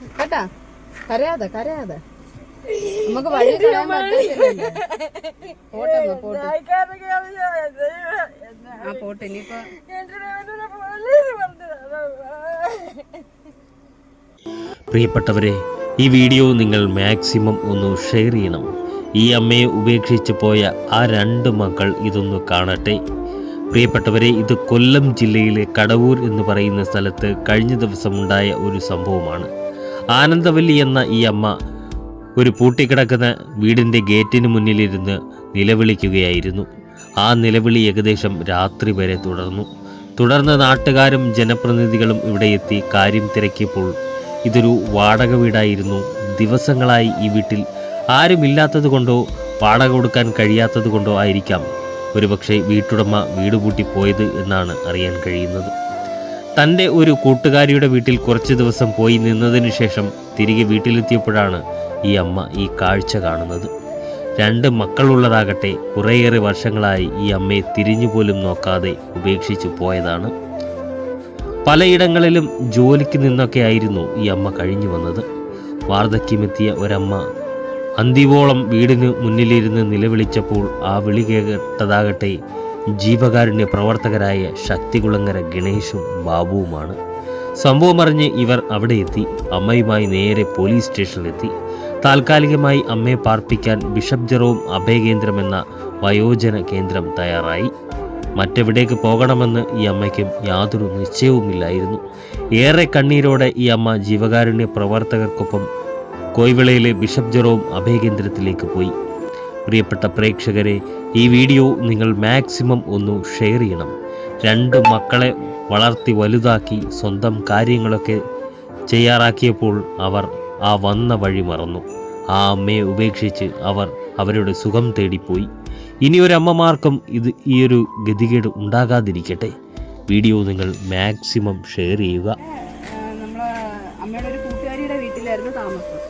കേട്ടാ? കരയാതെ കരയാതെ. നമുക്ക് വഴി കളയാൻ പറ്റില്ല ആ പ്രിയപ്പെട്ടവരെ ഈ വീഡിയോ നിങ്ങൾ മാക്സിമം ഒന്ന് ഷെയർ ചെയ്യണം. ഈ അമ്മയെ ഉപേക്ഷിച്ച് പോയ ആ രണ്ട് മക്കൾ ഇതൊന്ന് കാണട്ടെ. പ്രിയപ്പെട്ടവരെ ഇത് കൊല്ലം ജില്ലയിലെ കടവൂർ എന്ന് പറയുന്ന സ്ഥലത്ത് കഴിഞ്ഞ ദിവസം ഉണ്ടായ ഒരു സംഭവമാണ്. ആനന്ദവല്ലി എന്ന ഈ അമ്മ ഒരു പൂട്ടിക്കിടക്കുന്ന വീടിന്റെ ഗേറ്റിന് മുന്നിലിരുന്ന് നിലവിളിക്കുകയായിരുന്നു. ആ നിലവിളി ഏകദേശം രാത്രി വരെ തുടർന്നു. തുടർന്ന് നാട്ടുകാരും ജനപ്രതിനിധികളും ഇവിടെ എത്തി കാര്യം തിരക്കിയപ്പോൾ ഇതൊരു വാടക വീടായിരുന്നു. ദിവസങ്ങളായി ഈ വീട്ടിൽ ആരുമില്ലാത്തത് കൊണ്ടോ വാടക കൊടുക്കാൻ കഴിയാത്തത് കൊണ്ടോ ആയിരിക്കാം ഒരുപക്ഷെ വീട്ടുടമ വീട് പൂട്ടി പോയത് എന്നാണ് അറിയാൻ കഴിയുന്നത്. തന്റെ ഒരു കൂട്ടുകാരിയുടെ വീട്ടിൽ കുറച്ച് ദിവസം പോയി നിന്നതിന് ശേഷം തിരികെ വീട്ടിലെത്തിയപ്പോഴാണ് ഈ അമ്മ ഈ കാഴ്ച കാണുന്നത്. രണ്ട് മക്കളുള്ളതാകട്ടെ കുറേയേറെ വർഷങ്ങളായി ഈ അമ്മയെ തിരിഞ്ഞു പോലും നോക്കാതെ ഉപേക്ഷിച്ചു പോയതാണ്. പലയിടങ്ങളിലും ജോലിക്ക് നിന്നൊക്കെ ആയിരുന്നു ഈ അമ്മ കഴിഞ്ഞു വന്നത്. വാർദ്ധക്യമെത്തിയ ഒരമ്മ അന്തിവോളം വീടിന് മുന്നിലിരുന്ന് നിലവിളിച്ചപ്പോൾ ആ വിളി കേട്ടതാകട്ടെ ജീവകാരുണ്യ പ്രവർത്തകരായ ശക്തികുളങ്ങര ഗണേഷും ബാബുവുമാണ്. സംഭവമറിഞ്ഞ് ഇവർ അവിടെ എത്തി. അമ്മയുമായി നേരെ പോലീസ് സ്റ്റേഷനിലെത്തി. താൽക്കാലികമായി അമ്മയെ പാർപ്പിക്കാൻ ബിഷപ്പ് ജെറോം അഭയകേന്ദ്രം എന്ന വയോജന കേന്ദ്രം തയ്യാറായി. മറ്റെവിടേക്ക് പോകണമെന്ന് ഈ അമ്മയ്ക്കും യാതൊരു നിശ്ചയവുമില്ലായിരുന്നു. ഏറെ കണ്ണീരോടെ ഈ അമ്മ ജീവകാരുണ്യ പ്രവർത്തകർക്കൊപ്പം കോയിവിളയിലെ ബിഷപ്പ് ജെറോം അഭയകേന്ദ്രത്തിലേക്ക് പോയി. പ്രിയപ്പെട്ട പ്രേക്ഷകരെ ഈ വീഡിയോ നിങ്ങൾ മാക്സിമം ഒന്ന് ഷെയർ ചെയ്യണം. രണ്ട് മക്കളെ വളർത്തി വലുതാക്കി സ്വന്തം കാര്യങ്ങളൊക്കെ ചെയ്യാറാക്കിയപ്പോൾ അവർ ആ വന്ന വഴി മറന്നു. ആ അമ്മയെ ഉപേക്ഷിച്ച് അവർ അവരുടെ സുഖം തേടിപ്പോയി. അമ്മമാർക്കും ഇത് ഈ ഒരു ഗതികേട് ഉണ്ടാകാതിരിക്കട്ടെ. വീഡിയോ നിങ്ങൾ മാക്സിമം ഷെയർ ചെയ്യുക. നമ്മളെ അമ്മയുടെ ഒരു കൂട്ടുകാരിയുടെ വീട്ടിലായിരുന്നു താമസം.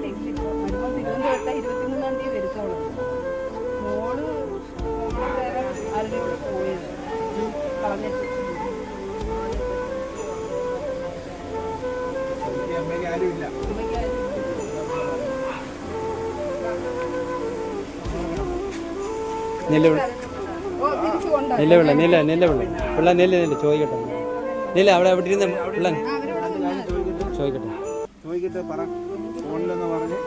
വെള്ളം നെല്ല് നെല്ല് വെള്ളം പിള്ള നില നില ചോദിക്കട്ടെ. നില അവിടെ അവിടെ ഇരുന്ന് പിള്ള ചോദിക്കട്ടെ. ചോദിക്കട്ടെ പറ. ഫോണിലെന്ന് പറഞ്ഞ്